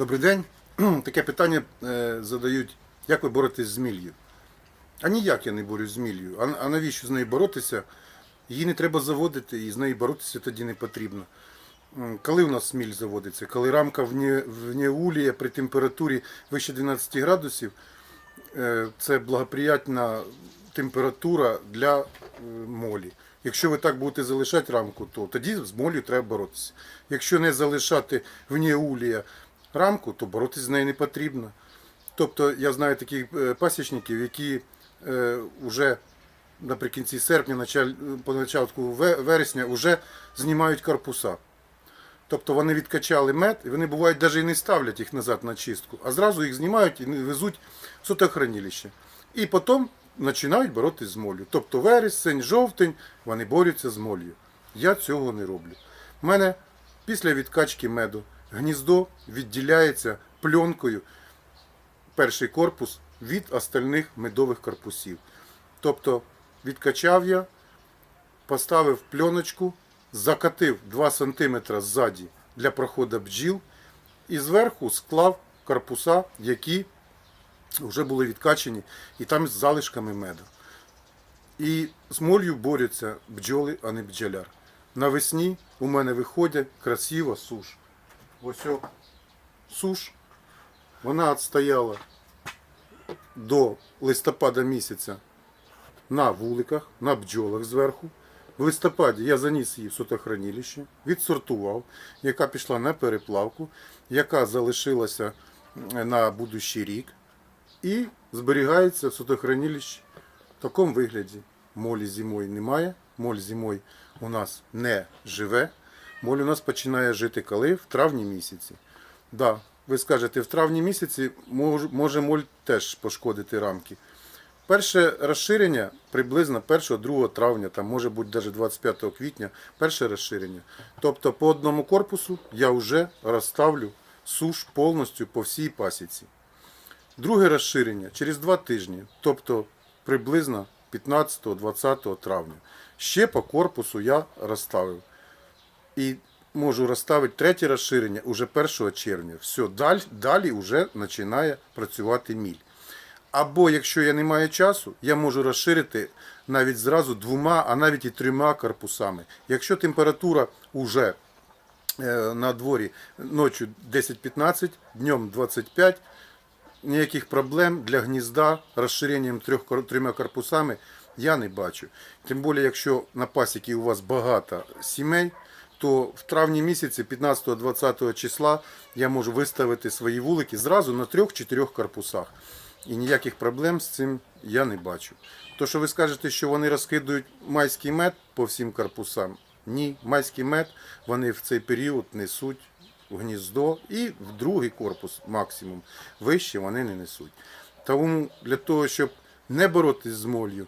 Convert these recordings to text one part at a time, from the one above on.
Добрий день. Таке питання е, задають, як ви боретесь з міллю? А ніяк я не борюсь з міллю. А, а навіщо з нею боротися? Її не треба заводити, і з нею боротися тоді не потрібно. Коли у нас сміль заводиться? Коли рамка вне, вне улія при температурі вище 12 градусів, е, це благоприятна температура для е, молі. Якщо ви так будете залишати рамку, то тоді з молью треба боротися. Якщо не залишати вне улія рамку, то боротися з нею не потрібно. Тобто я знаю таких е, пасічників, які е, вже наприкінці серпня, по початку вересня вже знімають корпуса. Тобто вони відкачали мед, і вони бувають навіть і не ставлять їх назад на чистку, а зразу їх знімають і везуть в сотохранилище. І потім починають боротися з молью. Тобто вересень, жовтень вони борються з молью. Я цього не роблю. У мене після відкачки меду гніздо відділяється пленкою перший корпус від остальних медових корпусів. Тобто відкачав я, поставив пленочку, закатив 2 см ззаді для проходу бджіл і зверху склав корпуса, які вже були відкачені, і там з залишками меду. І з молью борються бджоли, а не бджоляр. Навесні у мене виходять красиво суш. Ось суш. Вона відстояла до листопада місяця на вуликах, на бджолах зверху. В листопаді я заніс її в сотохранилище, відсортував, яка пішла на переплавку, яка залишилася на будущий рік і зберігається в сотохранилищі в такому вигляді. Молі зимою немає, моль зимою у нас не живе. Моль у нас починає жити коли? В травні місяці. Да, ви скажете, в травні місяці може моль теж пошкодити рамки. Перше розширення приблизно 1-2 травня, там може бути навіть 25 квітня, перше розширення. Тобто по одному корпусу я вже розставлю суш повністю по всій пасіці. Друге розширення через 2 тижні, тобто приблизно 15-20 травня. Ще по корпусу я розставив. І можу розставити третє розширення уже 1 червня. Все, далі, далі вже починає працювати міль. Або якщо я не маю часу, я можу розширити навіть зразу двома, а навіть і трьома корпусами. Якщо температура вже е, на дворі ночі 10-15, днем 25, ніяких проблем для гнізда розширенням трьох трьома корпусами я не бачу. Тим більше, якщо на пасіки у вас багато сімей, то в травні місяці, 15-20 числа, я можу виставити свої вулики зразу на трьох-чотирьох корпусах. І ніяких проблем з цим я не бачу. То, що ви скажете, що вони розкидують майський мед по всім корпусам, ні, майський мед вони в цей період несуть в гніздо і в другий корпус максимум. Вище вони не несуть. Тому для того, щоб не боротись з молью,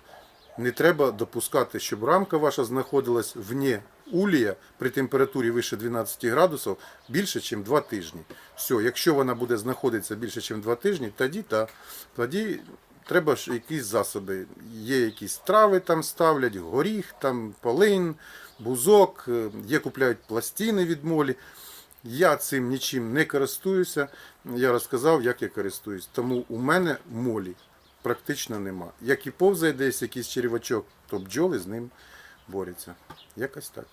не треба допускати, щоб рамка ваша знаходилась вне улія при температурі вище 12 градусів більше, ніж 2 тижні. Все, якщо вона буде знаходитися більше, ніж 2 тижні, тоді та тоді треба ж якісь засоби. Є якісь трави там ставлять, горіх, там полин, бузок, е, є купляють пластини від молі. Я цим нічим не користуюся. Я розказав, як я користуюсь. Тому у мене молі практично нема. Як і повзає десь якийсь червачок, то бджоли з ним борються. Якось так.